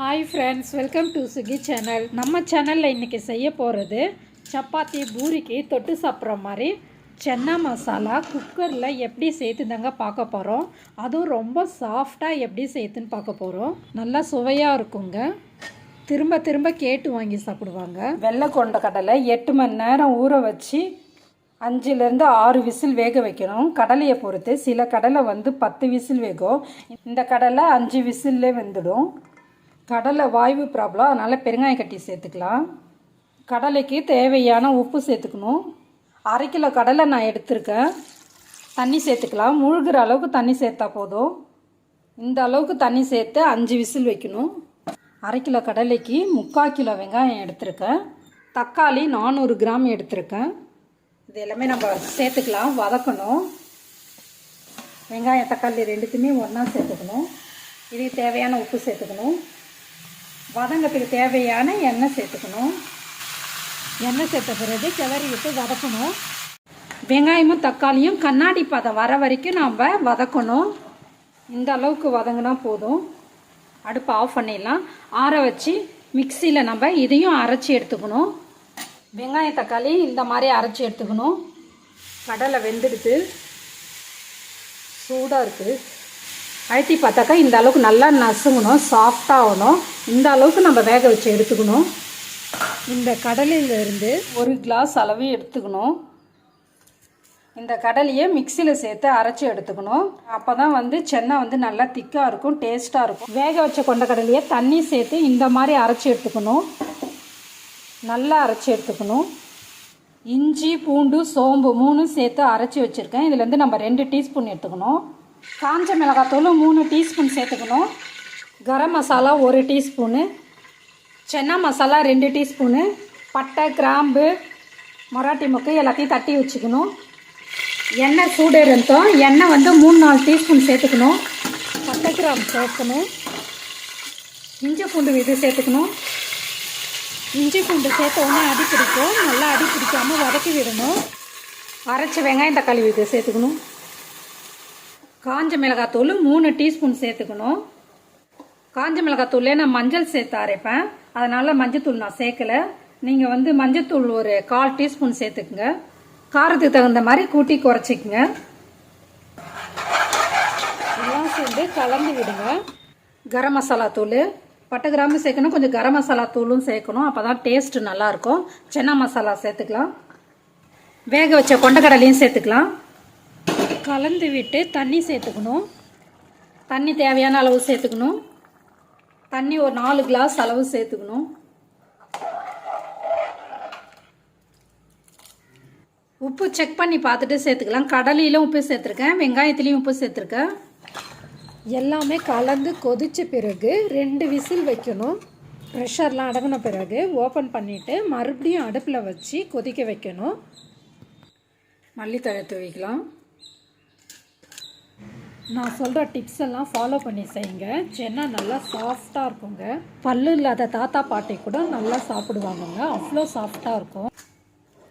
Hi friends welcome to Suki channel நம்ம சேனலில் இன்றைக்கி செய்ய போகிறது சப்பாத்தி பூரிக்கு தொட்டு சாப்பிட்ற மாதிரி சென்னா மசாலா குக்கரில் எப்படி சேர்த்துதாங்க பார்க்க போகிறோம் அதுவும் ரொம்ப சாஃப்டாக எப்படி சேர்த்துன்னு பார்க்க போகிறோம் நல்லா சுவையாக இருக்குங்க. திரும்ப திரும்ப கேட்டு வாங்கி சாப்பிடுவாங்க. வெள்ளை கொண்ட கடலை எட்டு மணி நேரம் ஊற வச்சு அஞ்சுலேருந்து ஆறு விசில் வேக வைக்கணும். கடலையை பொறுத்து சில கடலை வந்து பத்து விசில் வேகும். இந்த கடலை அஞ்சு விசில்லே வெந்துடும். கடலை வாய்வு ப்ராப்ளம் அதனால் பெருங்காயம் கட்டி சேர்த்துக்கலாம். கடலைக்கு தேவையான உப்பு சேர்த்துக்கணும். அரை கிலோ கடலை நான் எடுத்திருக்கேன். தண்ணி சேர்த்துக்கலாம். முழுகிற அளவுக்கு தண்ணி சேர்த்தா போதும். இந்த அளவுக்கு தண்ணி சேர்த்து அஞ்சு விசில் வைக்கணும். அரை கிலோ கடலைக்கு முக்கால் கிலோ வெங்காயம் எடுத்திருக்கேன். தக்காளி நானூறு கிராம் எடுத்திருக்கேன். இது எல்லாமே நம்ம சேர்த்துக்கலாம். வதக்கணும். வெங்காயம் தக்காளி ரெண்டுத்தையுமே ஒன்றா சேர்த்துக்கணும். இதுக்கு தேவையான உப்பு சேர்த்துக்கணும். வதங்கத்துக்கு தேவையான எண்ணெய் சேர்த்துக்கணும். எண்ணெய் சேர்த்த பிறகு கிளறி விட்டு வதக்கணும். வெங்காயமும் தக்காளியும் கண்ணாடி பதம் வர வரைக்கும் நாம் வதக்கணும். இந்த அளவுக்கு வதங்கினா போதும். அடுப்பு ஆஃப் பண்ணிடலாம். ஆற வச்சு மிக்சியில் நம்ம இதையும் அரைச்சி எடுத்துக்கணும். வெங்காயம் தக்காளி இந்த மாதிரி அரைச்சி எடுத்துக்கணும். கடலை வெந்துடுது. சூடாக இருக்குது அழுத்தி பார்த்தாக்கா இந்த அளவுக்கு நல்லா நசுங்கணும் சாஃப்டாகணும் இந்த அளவுக்கு நம்ம வேக வச்சு எடுத்துக்கணும். இந்த கடலையிலேருந்து ஒரு கிளாஸ் அளவு எடுத்துக்கணும். இந்த கடலையை மிக்சியில் சேர்த்து அரைச்சி எடுத்துக்கணும். அப்போ தான் வந்து சென்னை வந்து நல்லா திக்காக இருக்கும் டேஸ்ட்டாக இருக்கும். வேக வச்ச கொண்ட கடலையை தண்ணி சேர்த்து இந்த மாதிரி அரைச்சி எடுத்துக்கணும். நல்லா அரைச்சி எடுத்துக்கணும். இஞ்சி பூண்டு சோம்பு மூணும் சேர்த்து அரைச்சி வச்சுருக்கேன். இதுலேருந்து நம்ம ரெண்டு டீஸ்பூன் எடுத்துக்கணும். காஞ்ச மிளகாத்தூள் மூணு டீஸ்பூன் சேர்த்துக்கணும். கரம் மசாலா ஒரு டீஸ்பூனு. சென்னா மசாலா ரெண்டு டீஸ்பூனு. பட்டை கிராம்பு மராட்டி மொக்கு எல்லாத்தையும் தட்டி வச்சுக்கணும். எண்ணெய் சூடு இருந்தோம் எண்ணெய் வந்து மூணு நாலு டீஸ்பூன் சேர்த்துக்கணும். பட்டை கிராம்பு சேர்க்கணும் இஞ்சி பூண்டு இது சேர்த்துக்கணும். இஞ்சி பூண்டு சேர்த்த உடனே அடி பிடிக்கும். நல்லா அடி பிடிக்காமல் வதக்கி விடணும். அரைச்சி வெங்காயம் தக்காளி இது சேர்த்துக்கணும். காஞ்ச மிளகாத்தூள் மூணு டீஸ்பூன் சேர்த்துக்கணும். காஞ்ச மிளகாத்தூளே நான் மஞ்சள் சேர்த்து அரைப்பேன் அதனால் மஞ்சத்தூள் நான் சேர்க்கலை. நீங்கள் வந்து மஞ்சத்தூள் ஒரு கால் டீஸ்பூன் சேர்த்துக்குங்க. காரத்துக்கு தகுந்த மாதிரி கூட்டி குறைச்சிக்கங்க. எல்லாம் சேர்ந்து கலந்து விடுங்க. கரம் மசாலா தூள். பட்டை கிராம்பு சேர்க்கணும் கொஞ்சம் கரம் மசாலா தூளும் சேர்க்கணும். அப்போ தான் டேஸ்ட்டு நல்லாயிருக்கும் சென்னா மசாலா சேர்த்துக்கலாம். வேக வச்ச கொண்டக்கடலையும் சேர்த்துக்கலாம். கலந்து விட்டு தண்ணி சேர்த்துக்கணும். தண்ணி தேவையான அளவு சேர்த்துக்கணும். தண்ணி ஒரு நாலு கிளாஸ் அளவு சேர்த்துக்கணும். உப்பு செக் பண்ணி பார்த்துட்டு சேர்த்துக்கலாம். கடலையிலும் உப்பு சேர்த்துருக்கேன். வெங்காயத்துலேயும் உப்பு சேர்த்துருக்கேன். எல்லாமே கலந்து கொதித்த பிறகு ரெண்டு விசில் வைக்கணும். ப்ரெஷர்லாம் அடங்கின பிறகு ஓப்பன் பண்ணிவிட்டு மறுபடியும் அடுப்பில் வச்சு கொதிக்க வைக்கணும். மல்லித்தழை துவைக்கலாம். நான் சொல்கிற டிப்ஸ் எல்லாம் ஃபாலோ பண்ணி செய்யுங்க. சென்னா நல்லா சாஃப்டாக இருக்குங்க. பல்லு இல்லாத தாத்தா பாட்டி கூட நல்லா சாப்பிடுவாங்கங்க. அவ்வளோ சாஃப்டாக இருக்கும்.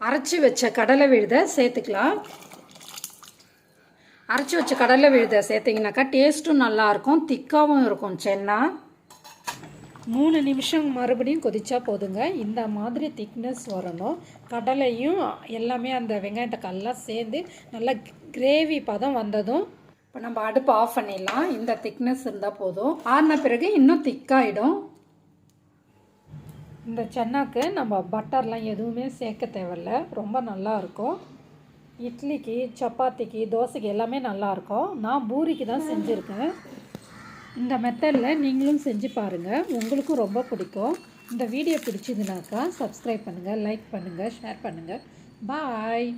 அரைச்சி வச்ச கடலை விழுதை சேர்த்துக்கலாம். அரைச்சி வச்ச கடலை விழுதை சேர்த்திங்கனாக்கா டேஸ்ட்டும் நல்லாயிருக்கும் திக்காகவும் இருக்கும். சென்னா. மூணு நிமிஷம் மறுபடியும் கொதிச்சா போதுங்க. இந்த மாதிரி திக்னஸ் வரணும். கடலையும் எல்லாமே அந்த வெங்காயத்தை தக்காளிலாம் சேர்ந்து நல்லா கிரேவி பதம் வந்ததும் இப்போ நம்ம அடுப்பு ஆஃப் பண்ணிடலாம். இந்த திக்னஸ் இருந்தால் போதும். ஆறின பிறகு இன்னும் திக்காயிடும் இந்த சென்னாக்கு நம்ம பட்டர்லாம் எதுவுமே சேர்க்க தேவையில்ல. ரொம்ப நல்லாயிருக்கும் இட்லிக்கு சப்பாத்திக்கு தோசைக்கு எல்லாமே நல்லாயிருக்கும் நான் பூரிக்கு தான் செஞ்சுருக்கேன். இந்த மெத்தடில் நீங்களும் செஞ்சு பாருங்கள் உங்களுக்கும் ரொம்ப பிடிக்கும். இந்த வீடியோ பிடிச்சதுனாக்கா சப்ஸ்கிரைப் பண்ணுங்கள் லைக் பண்ணுங்கள் ஷேர் பண்ணுங்கள் பாய்